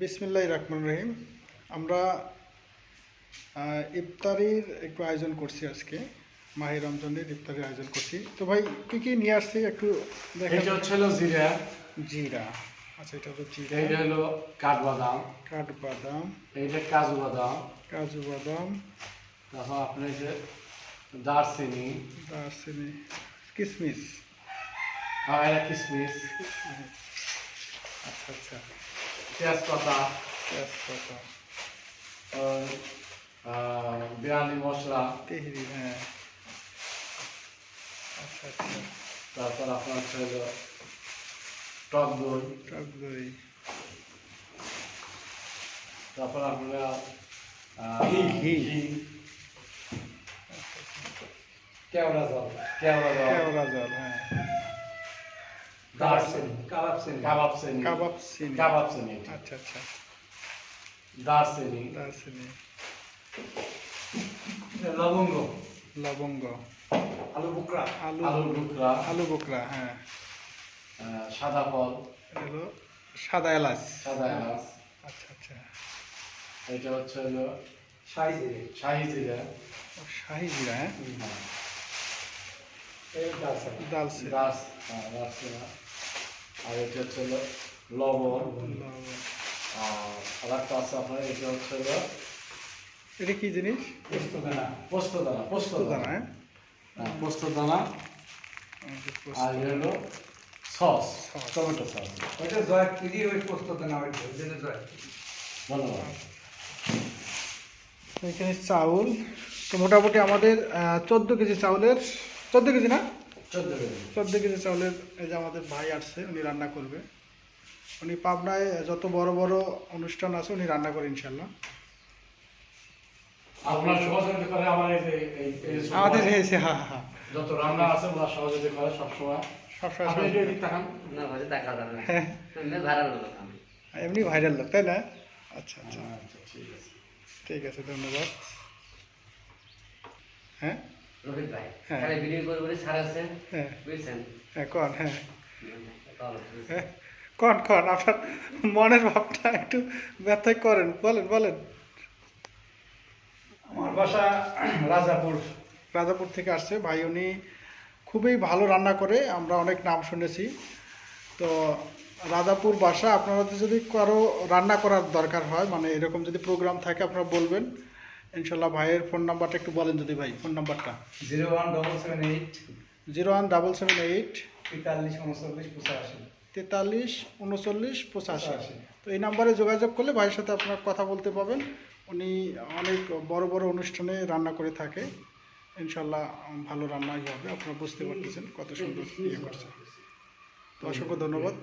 বিসমিল্লাহ রহমান রহিম। আমরা ইফতারির একটু আয়োজন করছি আজকে। মাহে রমজানের ইফতারির আয়োজন করছি। তো ভাই কি কি নিয়ে আসছি একটু দেখা এটা হচ্ছে হলো জিরা। জিরা। আচ্ছা এটা হলো জিরা। এইটা হলো কাঠবাদাম কাঠবাদাম এইটা কাজু বাদাম। কাজু বাদাম। তারপর আপনার যে দারচিনি। দারচিনি। কিশমিশ এটা কিশমিশ আচ্ছা আচ্ছা। তেজপাতা। তেজপাতা। বিরিয়ানি মশলা। তেহরি হ্যাঁ। আচ্ছা আচ্ছা। তারপর আপনার হচ্ছে হলো টক দই। টক দই। তারপর আপনারা। ঘি। কেওড়া জল কেওড়া জল। কেওড়া জল হ্যাঁ। কাবাব চিনি কাবাব চিনি কাবাব চিনি কাবাব চিনি আচ্ছা। আচ্ছা দারচিনি দারচিনি লবঙ্গ। লবঙ্গ। আলু বুকরা। আলু আলুর টুকরা আলু বোকরা হ্যাঁ। সাদা ফল। এটা হলো সাদা এলাচ। সাদা এলাচ। আচ্ছা আচ্ছা। এটা হচ্ছে হলো শাহি জিরে। শাহি জিরা শাহি জিরা হ্যাঁ। দাস হ্যাঁ। আর এটা হচ্ছে হলো লবণ। আর আরেকটা আছে আপনার এটা হচ্ছে এটা কি জিনিস? পোস্ত দানা পোস্ত দানা পোস্ত পোস্ত দানা দানা হ্যাঁ পোস্ত দানা আর হলো সস। Tomato sauce. ওইটা ওই পোস্ত দানা ওই ধন্যবাদ। এখানে চাউল। তো মোটামুটি আমাদের চোদ্দ কেজি চাউলের চোদ্দ কেজি না? চোদ্দ কেজি। চোদ্দ কেজি চাউলের এই যে আমাদের ভাই আসছে উনি রান্না করবে। উনি পাবনায় যত বড় বড় অনুষ্ঠান আছে উনি রান্না করে ইনশাল্লাহ আপনার সহযোগিতা করে আমার আমাদের হয়েছে হ্যাঁ হ্যাঁ। যত রান্না আছে ওরা সহযোগিতা করে সবসময়। সবসময় আপনি একটু এদিক তাকান না ভাই দেখা যাবে না। হ্যাঁ। এমনি ভাইরাল লোক তাই না? আচ্ছা আচ্ছা। আচ্ছা, ঠিক আছে। ঠিক আছে ধন্যবাদ। হ্যাঁ? রোহিত ভাই হ্যাঁ। ভিডিও করে করে ছাড়াচ্ছে হ্যাঁ। বুঝছেন? হ্যাঁ কন হ্যাঁ। হ্যাঁ কন কন আপনার মনের ভাবটা একটু ব্যথায় করেন বলেন বলেন। আমার বাসা রাজাপুর। রাজাপুর থেকে আসছে ভাই উনি খুবই ভালো রান্না করে আমরা অনেক নাম শুনেছি। তো রাজাপুর বাসা আপনারা যদি কারও রান্না করার দরকার হয় মানে এরকম যদি প্রোগ্রাম থাকে আপনারা বলবেন। ইনশাল্লাহ ভাইয়ের ফোন নাম্বারটা একটু বলেন যদি ভাই ফোন নাম্বারটা। Zero one double seven eight zero one double seven eight তেতাল্লিশ উনচল্লিশ পঁচাশি। তেতাল্লিশ উনচল্লিশ পঁচাশি। পঁচাশি। তো এই নাম্বারে যোগাযোগ করলে ভাইয়ের সাথে আপনার কথা বলতে পাবেন উনি অনেক বড় বড় অনুষ্ঠানে রান্না করে থাকে। ইনশাল্লাহ ভালো রান্নাই হবে আপনারা বুঝতে পারতেছেন কত সুন্দর ইয়ে করছে। তো অসংখ্য ধন্যবাদ।